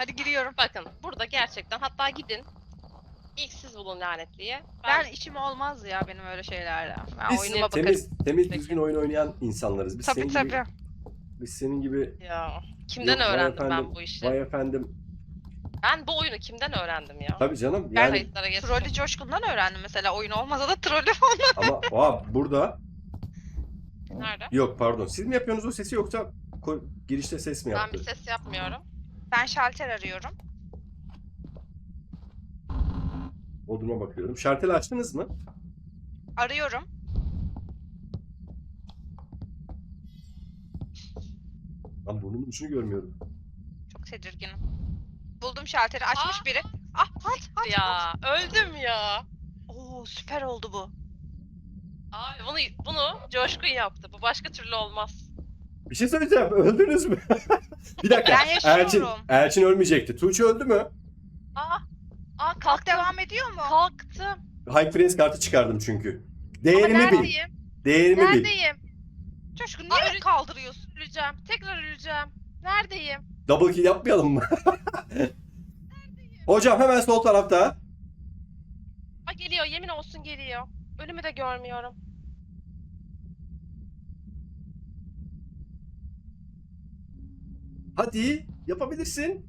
Hadi giriyorum. Bakın burada gerçekten hatta gidin. İlk siz bulun lanetliye. Ben işim olmaz ya benim öyle şeylerle. Ben Biz oyunuma bakarım. temiz, temiz düzgün oyun oynayan insanlarız. Biz Tabii senin tabii. gibi biz senin gibi Ya kimden Yok, öğrendim efendim, ben bu işi? vay efendim. Ben bu oyunu kimden öğrendim ya? Tabii canım Ben yani geçtim. Trollü Coşkun'dan öğrendim mesela. Oyun olmasa da trollü ama aa, burada Nerede? yok pardon. Siz mi yapıyorsunuz o sesi yoksa girişte ses mi Ben yaptı? bir ses yapmıyorum. Ben şalter arıyorum. O duruma bakıyorum. Şarteli açtınız mı? Arıyorum. Ben burnumun ucunu görmüyorum. Çok tedirginim. Buldum şalteri açmış Aa. biri. Ah halt halt. Ya öldüm ya. Oo süper oldu bu. Abi bunu bunu Coşkun yaptı. Bu başka türlü olmaz. Bir şey söyleyeceğim. Öldünüz mü? bir dakika. Ben yaşıyorum. Elçin, Elçin ölmeyecekti. Tuğçe öldü mü? Aa, aa Kalk kalktım. devam ediyor mu? Kalktım. High Prince kartı çıkardım çünkü. Ama Değerimi bil. neredeyim? Değerimi bil. Neredeyim? Coşkun Aa, niye beni kaldırıyorsun? Öleceğim. Tekrar öleceğim. Neredeyim? Double kill yapmayalım mı? Hocam hemen sol tarafta. Aa geliyor. Yemin olsun geliyor. Ölümü de görmüyorum. Hadi yapabilirsin.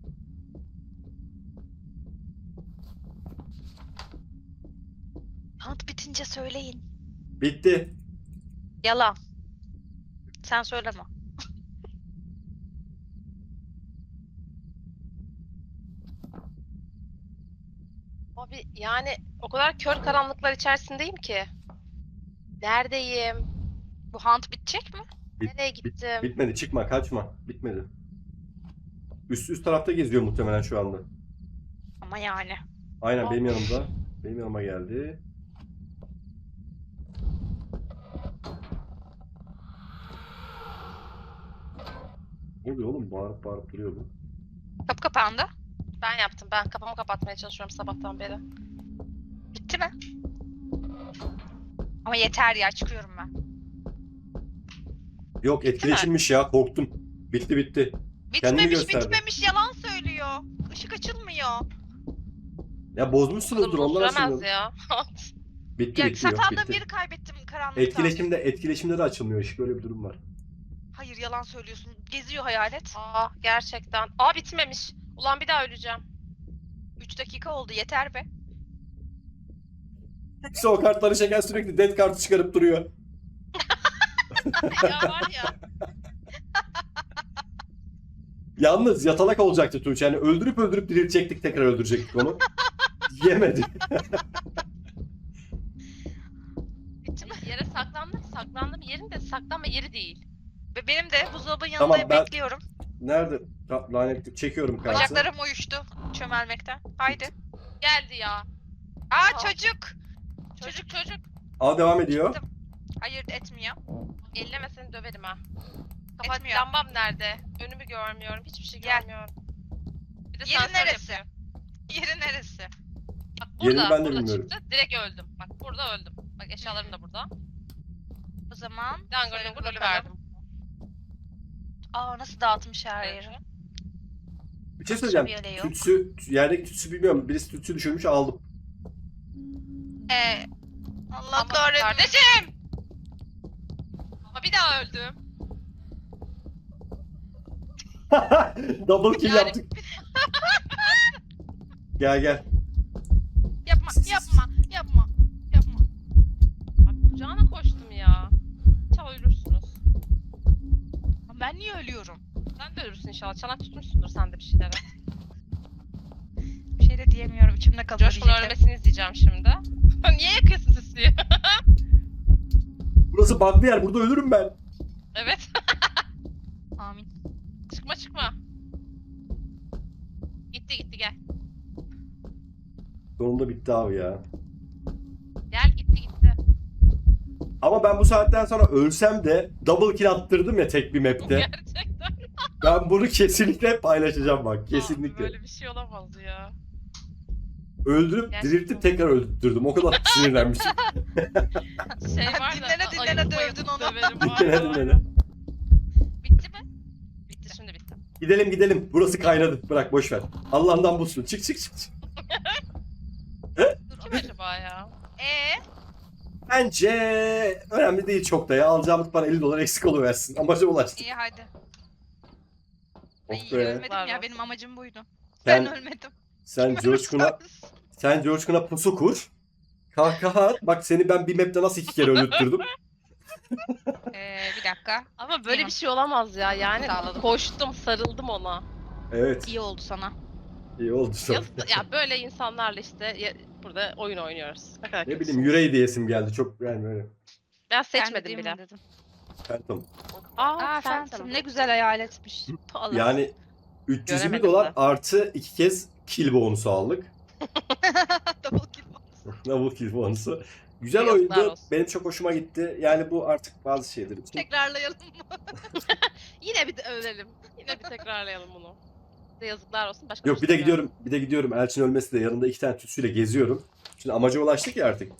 Hunt bitince söyleyin. Bitti. Yalan. Sen söyleme. Abi yani o kadar kör karanlıklar içerisindeyim ki. Neredeyim? Bu hunt bitecek mi? Bit- Nereye gittim? Bitmedi çıkma kaçma. Bitmedi. Üst üst tarafta geziyor muhtemelen şu anda. Ama yani. Aynen benim yanımda. Benim yanıma geldi. Ne oluyor oğlum? Bağırıp bağırıp duruyor bu. Kapı kapandı. Ben yaptım. Ben kafamı kapatmaya çalışıyorum sabahtan beri. Bitti mi? Ama yeter ya çıkıyorum ben. Yok etkileşilmiş ya korktum. Bitti bitti. Kendini Bitmemiş gösterdi. bitmemiş yalan söylüyor. Işık açılmıyor. Ya bozmuşsunuzdur Uzun onlar süremez açılmıyor. ya. Bitti Ya bitti yok sandığım bitti. yeri kaybettim karanlıkta. Etkileşimde etkileşimde de açılmıyor ışık öyle bir durum var. Hayır yalan söylüyorsun. Geziyor hayalet. Aa gerçekten. Aa bitmemiş. Ulan bir daha öleceğim. 3 dakika oldu yeter be. Hepsi o kartları çeken sürekli dead kartı çıkarıp duruyor. ya var ya. Yalnız yatalak olacaktı Tuğçe. Yani öldürüp öldürüp diriltecektik tekrar öldürecektik onu. Yemedi. Mi? Yere saklandım. Saklandım yerin de saklanma yeri değil. Ve benim de buzdolabının Tamam, yanında ben- bekliyorum. Nerede? Ta- Lanetli çekiyorum kartı. Bacaklarım uyuştu çömelmekten. Haydi. Geldi ya. Aa Aa. çocuk. Çocuk çocuk. Aa devam ediyor. Hayır etmiyor. Ellemeseni döverim ha. Kapat Etmiyor. lambam nerede? Önümü görmüyorum. Hiçbir şey Gel. görmüyorum. Bir de Yeri sensör neresi? yapıyor. Yeri neresi? Bak Yerini burada, ben de burada bilmiyorum. çıktı. Direkt öldüm. Bak burada öldüm. Bak eşyalarım da burada. O zaman Dangır Söyle dungur bakalım. verdim. Aa nasıl dağıtmış her Evet. yeri. Bir şey söyleyeceğim. Yok. Tütsü, yerdeki tütsü bilmiyorum. Birisi tütsü düşürmüş aldım. Ee, Allah Ama kahretsin. Kardeşim! Ama bir daha öldüm. Double kill Yani- yaptık. gel gel. Yapma yapma yapma yapma. Abi kucağına koştum ya. İnşallah ölürsünüz. Ben niye ölüyorum? Sen de ölürsün inşallah. Çanak tutmuşsundur sen de bir şeylere. Bir şey de diyemiyorum içimde kalıyor Coşkun diyecektim. ölmesini izleyeceğim şimdi. Niye yakıyorsun süslüyü? Burası bug'lı yer. Burada ölürüm ben. evet. Çıkma çıkma. Gitti gitti gel. Sonunda bitti abi ya. Gel gitti gitti. Ama ben bu saatten sonra ölsem de double kill attırdım ya tek bir map'te. Gerçekten. Ben bunu kesinlikle paylaşacağım bak. Kesinlikle. Böyle bir şey olamaz ya. Öldürüp Gerçekten. diriltip tekrar öldürdüm. O kadar sinirlenmişim. Şey var da. Dinlene dinlene dövdün onu. Dinlene dinlene. Bitti mi? Bitti şimdi bitti. Gidelim gidelim. Burası kaynadı. Bırak boş ver. Allah'ından bulsun. Çık çık çık. çık. Kim acaba ya? Ee, Bence önemli değil çok da ya. Alacağımız para 50 dolar eksik oluversin. Amaca ulaştık. iyi hadi. Ay, Oh be. ölmedim ya benim amacım buydu. Ben Sen, ölmedim. sen Coşkun'a sen Coşkun'a pusu kur. Kahkaha at. Bak seni ben bir map'te nasıl iki kere öldürttürdüm. Ee, bir dakika. Ama böyle Tamam. bir şey olamaz ya. Yani Sağladım. koştum, sarıldım ona. Evet. İyi oldu sana. iyi oldu sana. Ya, ya böyle insanlarla işte ya- burada oyun oynuyoruz. Ne kadar Ne kötü. bileyim yüreği diyesim geldi. Çok yani böyle. Ben seçmedim bile. Dedim. Phantom. Aa, Aa sen Phantom ne güzel hayal etmiş. Allah. Yani 320 Göremedim dolar artı iki kez kill bonusu aldık. Double kill. Double kill bonusu. Güzel Yazıklar oyundu. olsun. Benim çok hoşuma gitti. Yani bu artık bazı şeyler için. Tekrarlayalım mı? Yine bir de ölelim. Yine bir tekrarlayalım bunu. De yazıklar olsun. Başka Yok bir şey de demiyorum. gidiyorum. Bir de gidiyorum. Elçin ölmesi de yanında iki tane tütsüyle geziyorum. Şimdi amaca ulaştık ya artık.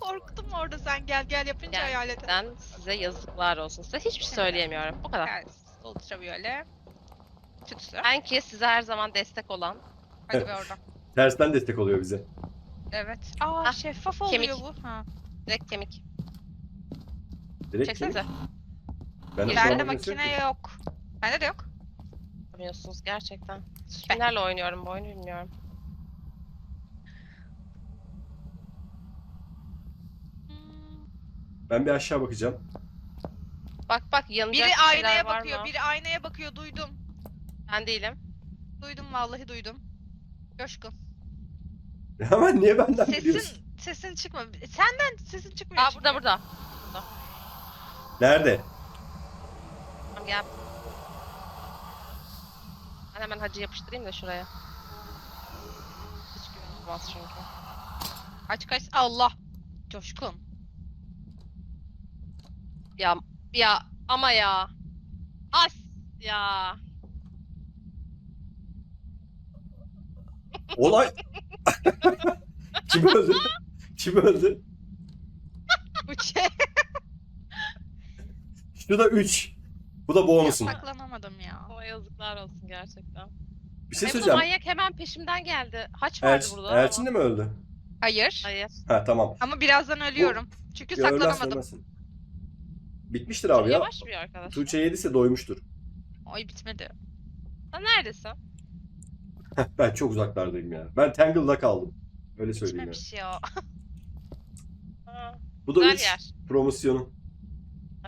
Korktum orada sen gel gel yapınca Gel. hayal et. Ben size yazıklar olsun. Size hiçbir şey söyleyemiyorum. Bu kadar. Evet. Ultraviyole. Tütsü. Ben ki size her zaman destek olan Hadi be oradan. Tersten destek oluyor bize. Evet. Aa Hah, şeffaf oluyor kemik. bu. Ha. direkt kemik. Direkt Çeksenize. Ben de, Bende şu an makine yok. ki. yok. Bende de yok. Bilmiyorsunuz gerçekten. Kimlerle oynuyorum bu oyunu bilmiyorum. Ben bir aşağı bakacağım. Bak bak yanacak Biri şeyler aynaya var bakıyor. mı? Biri aynaya bakıyor. Duydum. Ben değilim. Duydum vallahi duydum. Coşkun. Hemen niye benden biliyorsun? Sesin sesin çıkma. Senden sesin çıkmıyor. Aa burada burada. Nerede? Tamam gel. Ben hemen hacı yapıştırayım da şuraya. Hiç güven olmaz çünkü. Kaç kaç. Allah. Coşkun. Ya ya ama ya. As ya. Olay. Kim öldü? Kim öldü? Bu şey. Şu da 3. Bu da bonusun. Saklanamadım ya. Ama yazıklar olsun gerçekten. Bir şey bu söyleyeceğim. manyak hemen peşimden geldi. Haç vardı Elç, burada Elçin de mi öldü? Hayır. Hayır. Ha tamam. Ama birazdan ölüyorum. Çünkü saklanamadım. Bitmiştir abi ya. yavaş bir arkadaş. Tuğçe yediyse doymuştur. Oy bitmedi. Sen neredesin? Ben çok uzaklardayım ya. Ben Tangle'da kaldım. Öyle söyleyeyim ya. Bitmemiş ya. Ha, Bu da güzel 3 yer. promosyonu.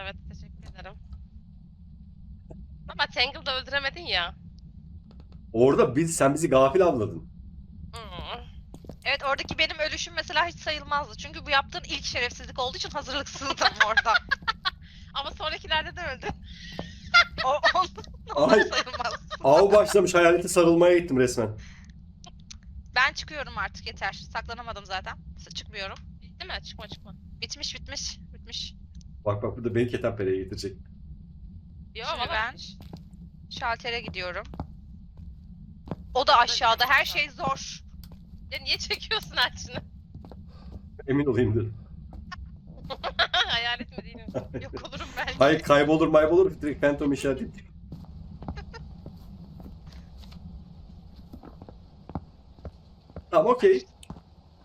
Evet teşekkür ederim. Ama Tangle'da öldüremedin ya. Orada biz, sen bizi gafil avladın. Hmm. Evet oradaki benim ölüşüm mesela hiç sayılmazdı. Çünkü bu yaptığın ilk şerefsizlik olduğu için hazırlıksızdım orada. Ama sonrakilerde de öldü. O, o, o Ay. sayılmaz. Av başlamış hayalete sarılmaya gittim resmen. Ben çıkıyorum artık yeter. Saklanamadım zaten. Çıkmıyorum. Bitti mi? Çıkma çıkma. Bitmiş bitmiş. Bitmiş. Bak bak bu da beni ketenpereye getirecek. Yok Şimdi ama ben şaltere gidiyorum. O da aşağıda. Her şey zor. Ya niye çekiyorsun Elçin'i? Emin olayım dedim. Hayalet mi? Yok olurum belki. Hayır kaybolur maybolur direkt Phantom işaret ettik. Tamam okey.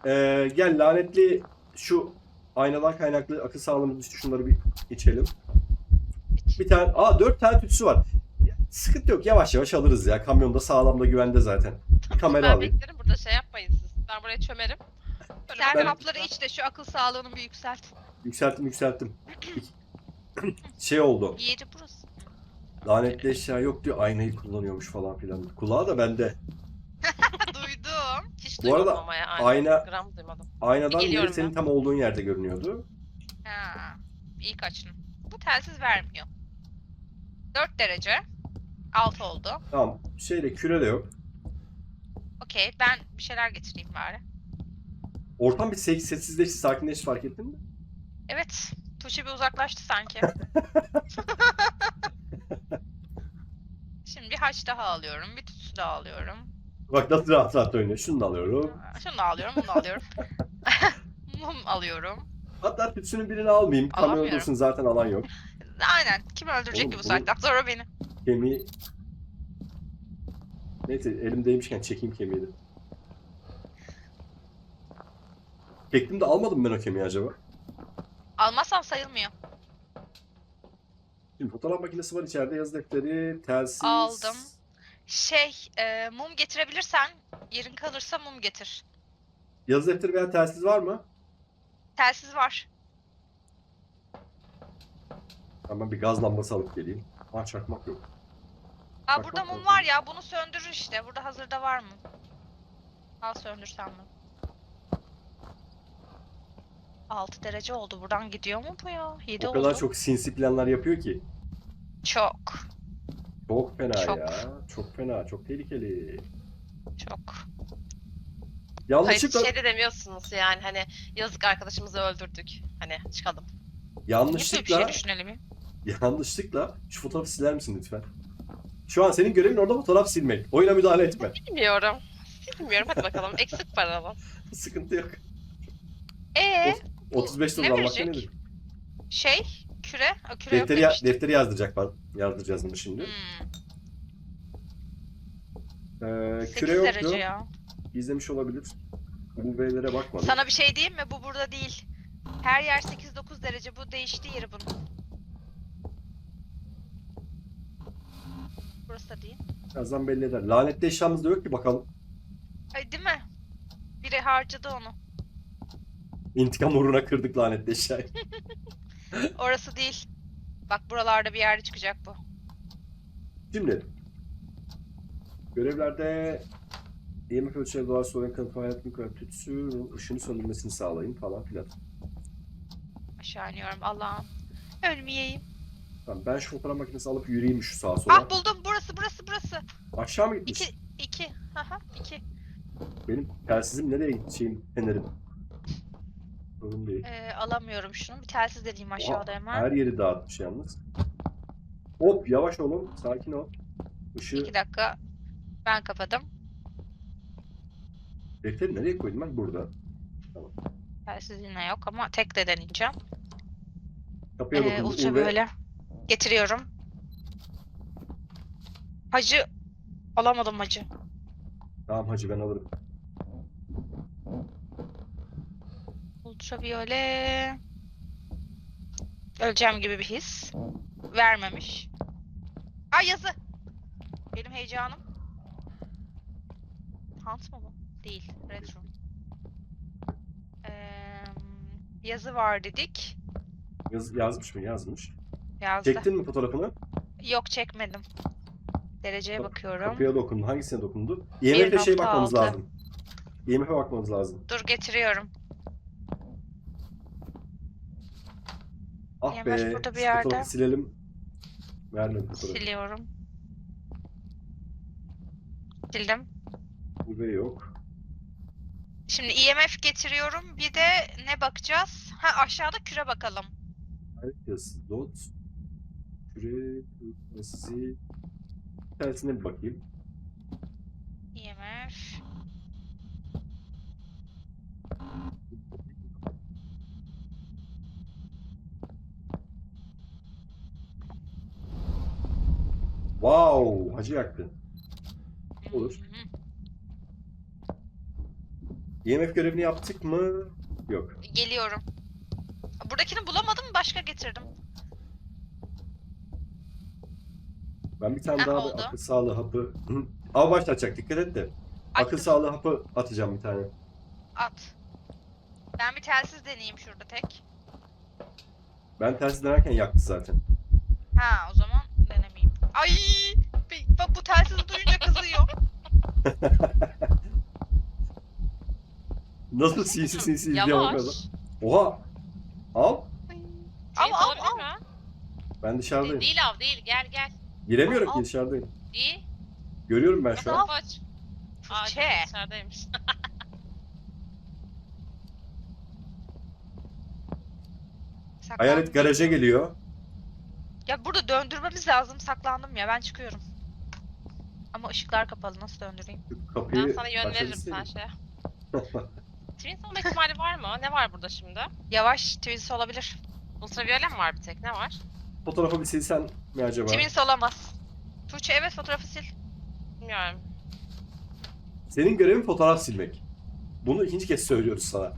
Ee, gel lanetli şu aynadan kaynaklı akıl sağlığımız düştü şunları bir içelim. Bir tane, aa dört tane tütsü var. Sıkıntı yok yavaş yavaş alırız ya. Kamyonda sağlamda güvende zaten. Bir kamera ben alayım. beklerim burada şey yapmayın siz. Ben buraya çömerim. Böyle Sen Ben- hapları iç de şu akıl sağlığını bir yükselt. Yükselttim yükselttim. şey oldu. Yeri burası. Lanetli eşya yok diyor. Aynayı kullanıyormuş falan filan. Kulağı da bende. Duydum. Hiç Bu arada ama ya. ayna- Gram duymadım. Aynadan Geliyorum beri senin ben. tam olduğun yerde görünüyordu. Ha, iyi kaçın. Bu telsiz vermiyor. 4 derece. 6 oldu. Tamam. Şeyde küre de yok. Okey ben bir şeyler getireyim bari. Ortam bir ses- sessizleşti, sakinleşti fark ettin mi? Evet. Tuğçe bir uzaklaştı sanki. Şimdi bir haç daha alıyorum. Bir tütsü daha alıyorum. Bak nasıl rahat rahat oynuyor. Şunu da alıyorum. Aa, Şunu da alıyorum, bunu da alıyorum. Mum alıyorum. Hatta tütsünün birini almayayım. Kamyon Alamıyorum. dursun zaten alan yok. Aynen. Kim öldürecek Oğlum, ki bu bunu- saatten sonra beni? Kemiği Neyse elimdeymişken çekeyim kemiğini. Çektim de almadım ben o kemiği acaba. Almazsam sayılmıyor. Şimdi fotoğraf makinesi var içeride yazı defteri, telsiz. Aldım. Şey, e, mum getirebilirsen, yerin kalırsa mum getir. Yazı defteri veya telsiz var mı? Telsiz var. Hemen bir gaz lambası alıp geleyim. Ha çakmak yok. Aa burada mum var ya, bunu söndürür işte. Burada hazırda var mı? Al söndürsen mi? 6 derece oldu. Buradan gidiyor mu bu ya? 7 O oldu. kadar çok sinsi planlar yapıyor ki. Çok. Çok fena Çok. ya. Çok fena. Çok tehlikeli. Çok. Hayır Yanlışlıkla, şey de demiyorsunuz yani hani yazık arkadaşımızı öldürdük. Hani çıkalım. Böyle bir yanlışlıkla, şey düşünelim ya? yanlışlıkla şu fotoğrafı siler misin lütfen? Şu an senin görevin orada fotoğraf silmek. Oyuna müdahale etme. Bilmiyorum. Bilmiyorum hadi bakalım. Eksik paralı. Sıkıntı yok. Ee, 35 ne dolar almak nedir? şey, küre. Aa, küre Defteri, ya- defteri yazdıracak var. Yazdıracağız bunu şimdi. Hmm, Ee, 8 küre yoktu. ya. İzlemiş olabilir. Bu B'lere bakmadım. Sana bir şey diyeyim mi? Bu burada değil. Her yer 8-9 derece. Bu değişti yeri bunun. Burası da değil. Birazdan belli eder. Lanetli eşyamız da yok ki bakalım. Ay değil mi? Biri harcadı onu. İntikam uğruna kırdık lanetli eşyayı. Orası değil. Bak buralarda bir yerde çıkacak bu. Şimdi görevlerde EMF ölçüleri doğal sorun kanıtı hayat mikro tütsü ışını söndürmesini sağlayın falan filan. Aşağı iniyorum Allah'ım. Ölmeyeyim. Tamam, ben şu fotoğraf makinesi alıp yürüyeyim şu sağa sola. Ah buldum. Burası burası burası. Aşağı mı gitmiş? 2 2. Haha 2. Benim telsizim nereye gitti şeyim fenerim. Sorun değil. Ee, alamıyorum şunu. Bir telsiz deneyeyim aşağıda Oha, hemen. Her yeri dağıtmış yalnız. Hop yavaş olun. Sakin ol. Işığı 2 dakika. Ben kapadım. defteri nereye koydum ben? Burada. Telsiz yine yok ama tek de deneyeceğim. Kapıya Ee, ultra UV. böyle. Getiriyorum. Hacı. Alamadım hacı. Tamam hacı ben alırım. Ultraviyole. Öleceğim gibi bir his. Vermemiş. Aa yazı. Benim heyecanım. Hunt mı bu? Değil. Red Room. Ee, yazı var dedik. Yaz, yazmış mı? Yazmış. Yazdı. Çektin mi fotoğrafını? Yok çekmedim. Dereceye bakıyorum. Kapıya dokundu. Hangisine dokundu? IMF'e şey bakmamız 1.6. lazım. IMF'e bakmamız lazım. Dur getiriyorum. Ah IMF be. burada bir yerde. fotoğrafı silelim. Vermedi fotoğrafı. Siliyorum. Sildim. UV yok. Şimdi IMF getiriyorum. Bir de ne bakacağız? Ha aşağıda küre bakalım. Herkes dot. Küre, frekuensi. Tersine bir bakayım. IMF. Wow! Hacı yaktı. Olur. IMF görevini yaptık mı? Yok. Geliyorum. Buradakini bulamadım. Başka getirdim. Ben bir tane Ha, daha oldu. akıl sağlığı hapı. Ama başlatacak dikkat et de. Akıl Attım. sağlığı hapı atacağım bir tane. At. Ben bir telsiz deneyeyim şurada tek. Ben tersi denerken yaktı zaten. Ha o zaman. Ay! Bak bu telsizi duyunca kızıyor. Nasıl sinsi sinsi izliyor. Yavaş. Oha! Al. Al Al, al olabilir al. mi? Ben dışarıdayım. Değil av değil. Gel gel. Giremiyorum Al, ki al. dışarıdayım. İyi. Görüyorum ben şu an. Kapı aç. Aa, Fırça. dışarıdaymış. Saklandım. Hayalet garaja geliyor. Ya burada döndürmemiz lazım. Saklandım ya. Ben çıkıyorum. Ama ışıklar kapalı. Nasıl döndüreyim? Kapıyı ben sana yön veririm sen şey. Twins olma ihtimali var mı? Ne var burada şimdi? Yavaş. Twins olabilir. Ultraviyole mi var bir tek? Ne var? Fotoğrafı bir silsen mi acaba? Twins olamaz. Tuğçe evet fotoğrafı sil. Bilmiyorum. Senin görevin fotoğraf silmek. Bunu ikinci kez söylüyoruz sana.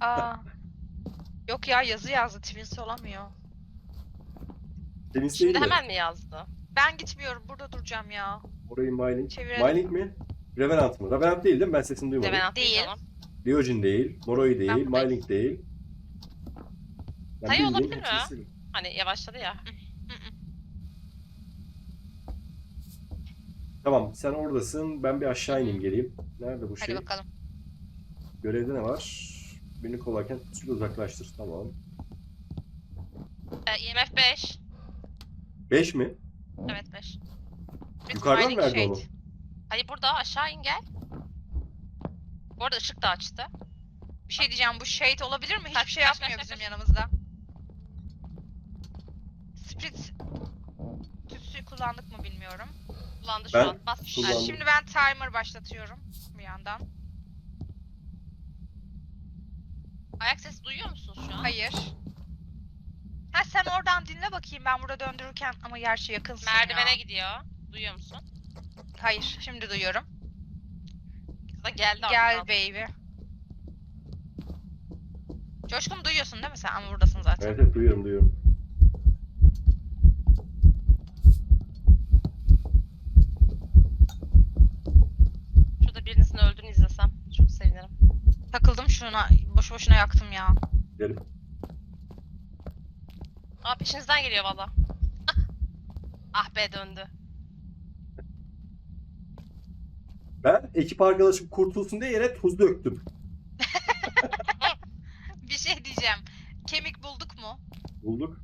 Aa. Yok ya yazı yazdı. Twins olamıyor. Temiz Şimdi değil mi? hemen mi yazdı? Ben gitmiyorum. Burada duracağım ya. Orayı Myling. Çevirelim. Myling mi? Revenant mı? Revenant değil değil mi? Ben sesini duymadım. Revenant değil. Tamam. Leogin değil. Moroi değil. Ben buradayım. Myling değil. Ben Sayı olabilir mi? hepsini. Hani yavaşladı ya. Tamam sen oradasın. Ben bir aşağı ineyim geleyim. Nerede bu Hadi şey? bakalım. Görevde ne var? Beni kovarken sürekli uzaklaştır. Tamam. Ee, IMF 5. 5 mi? Evet 5. Yukarıdan verdi onu. Hayır burada aşağı in gel. Bu arada ışık da açtı. Bir şey diyeceğim. Bu shade olabilir mi? Hiçbir şey yapmıyor bizim yanımızda. Spritz tütsü kullandık mı bilmiyorum. Kullandı şu Ben an. Bas. Ha, Kullandım. şimdi ben timer başlatıyorum bir yandan. Ayak sesi duyuyor musun şu an? Hayır. Ha sen oradan dinle bakayım ben burada döndürürken ama gerçi yakınsın Merdivene ya. gidiyor. Duyuyor musun? Hayır şimdi duyuyorum. Kız da geldi Gel aklına. baby. Coşkun duyuyorsun değil mi sen? Ama buradasın zaten. Evet evet duyuyorum duyuyorum. Şurada birinizin öldüğünü izlesem çok sevinirim. Takıldım şuna. Boş boşuna yaktım ya. Gidelim. Aa peşinizden geliyor valla. Ah. ah be döndü. Ben ekip arkadaşım kurtulsun diye yere tuz döktüm. Bir şey diyeceğim. Kemik bulduk mu? Bulduk.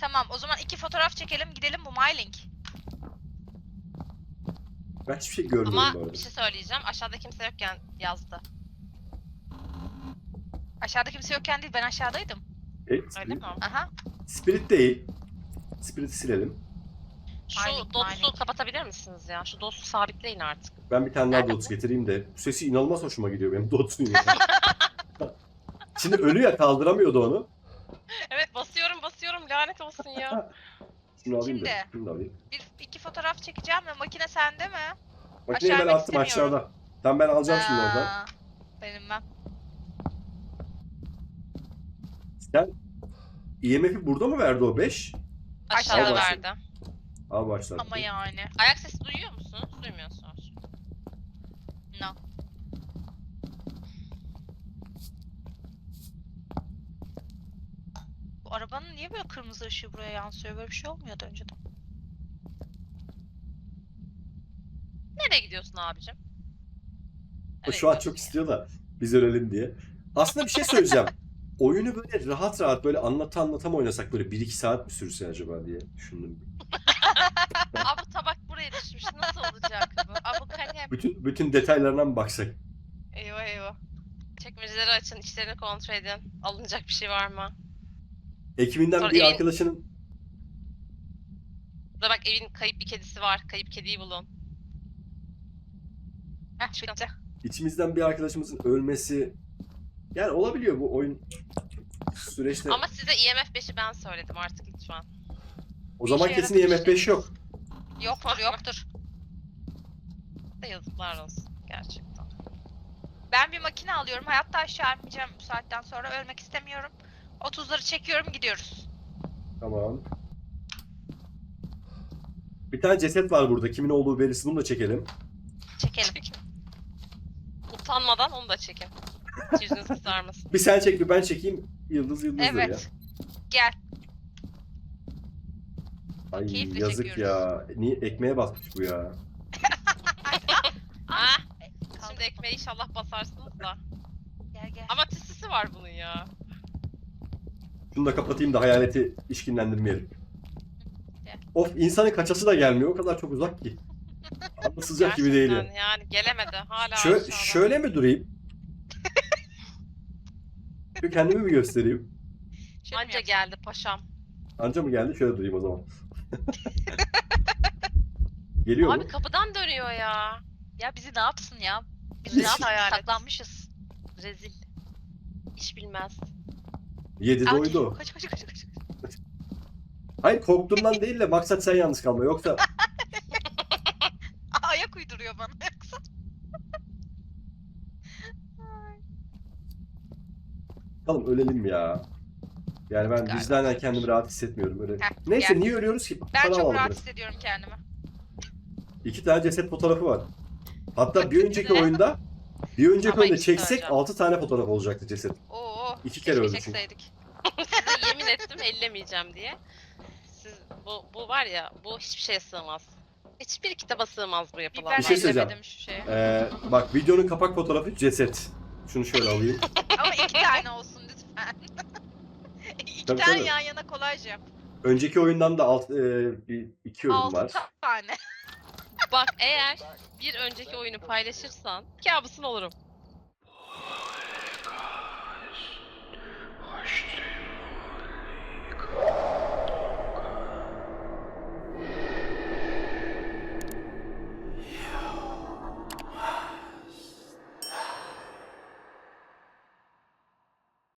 Tamam o zaman iki fotoğraf çekelim gidelim bu MyLink. Ben hiçbir şey görmüyorum bu Ama arada. bir şey söyleyeceğim. Aşağıda kimse yokken yazdı. Aşağıda kimse yokken değil ben aşağıdaydım. E, Öyle mi? Aha. Spirit değil. Spirit'i silelim. Şu Mining, dots'u mining. kapatabilir misiniz ya? Şu dots'u sabitleyin artık. Ben bir tane daha Nerede dots getireyim de. Bu sesi inanılmaz hoşuma gidiyor benim dotsun ya. Şimdi ölü ya kaldıramıyordu onu. Evet basıyorum basıyorum lanet olsun ya. Şunu alayım da. Şimdi. Şunu da alayım. Bir, iki fotoğraf çekeceğim ve makine sende mi? Makineyi ben inmek attım istemiyorum. aşağıda. Tamam ben alacağım şimdi oradan. Aa, Benim ben. Sen IMF'i burada mı verdi o 5? Aşağıda Allah verdi. Al başladı. Ama yani. Ayak sesi duyuyor musunuz? Duymuyorsunuz. No. Bu arabanın niye böyle kırmızı ışığı buraya yansıyor? Böyle bir şey olmuyordu önceden. Nereye gidiyorsun abicim? O Nereye şu an gidiyorsun çok ya? istiyor da biz ölelim diye. Aslında bir şey söyleyeceğim. Oyunu böyle rahat rahat böyle anlata anlata mı oynasak böyle 1-2 saat mi sürse acaba diye düşündüm. Aa bu tabak buraya düşmüş. Nasıl olacak bu? Aa bu kalem. Bütün bütün detaylarına mı baksak? Eyvah eyvah. Çekmeceleri açın, içlerini kontrol edin. Alınacak bir şey var mı? Ekibinden Sonra bir evin- arkadaşının Burada bak evin kayıp bir kedisi var. Kayıp kediyi bulun. Heh bitti. içimizden bir arkadaşımızın ölmesi yani olabiliyor bu oyun süreçte. Ama size IMF 5'i ben söyledim artık lütfen. o zaman işe kesin IMF 5 yok. Yoktur yoktur. De yazıklar olsun gerçekten. Ben bir makine alıyorum. Hayatta aşağı inmeyeceğim bu saatten sonra. Ölmek istemiyorum. 30'ları çekiyorum gidiyoruz. Tamam. Bir tane ceset var burada. Kimin olduğu belirsiz. Bunu da çekelim. Çekelim. Utanmadan onu da çekin. Yüzünüz kızarmasın. Bir sen çek bir ben çekeyim. Yıldız yıldızdır Evet. ya. Gel. Ay Keyifle yazık çekiyoruz. ya. Niye ekmeğe basmış bu ya? Ah, şimdi ekmeği inşallah basarsınız da. Gel gel. Ama tüsüsü var bunun ya. Şunu da kapatayım da hayaleti işkinlendirmeyelim. Gel. Of insanın kaçası da gelmiyor. O kadar çok uzak ki. Anlatılacak gibi değil. Yani gelemedi. Hala Şö- aşağıda. şöyle mi durayım? Kendimi mi göstereyim? Mi Anca yapsam? geldi paşam. Anca mı geldi? Şöyle durayım o zaman. Geliyor mu? Abi kapıdan dönüyor ya. Ya bizi ne yapsın ya? Biz ne? Hayalet. Saklanmışız. Rezil. İş bilmez. Yedi Aa, doydu. geliyor. Kaç kaç kaç kaç. Hayır korktuğumdan değil de maksat sen yalnız kalma. Yoksa Aa, ayak uyduruyor bana Bakalım ölelim ya. Yani ben Galiba vicdanen kendimi rahat hissetmiyorum öyle. Heh, Neyse gel. niye ölüyoruz ki? Ben Para çok rahat alabilirim. hissediyorum kendimi. İki tane ceset fotoğrafı var. Hatta Bak, bir önceki oyunda bir önceki Ama oyunda çeksek hocam. 6 tane fotoğraf olacaktı ceset. Oo. İki kere öldü çünkü. Size yemin ettim ellemeyeceğim diye. Siz bu bu var ya bu hiçbir şeye sığmaz. Hiçbir kitaba sığmaz bu Bir yapılanlar. ben şey söyleyeceğim. Ee, bak videonun kapak fotoğrafı ceset. Şunu şöyle alayım. Ama iki tane olsun lütfen. iki Tabii, tane tabii. yan yana kolayca yap. Önceki oyundan da alt, e, bir, iki ölüm Altı var. tane. Bak eğer bir önceki oyunu paylaşırsan kabusun olurum.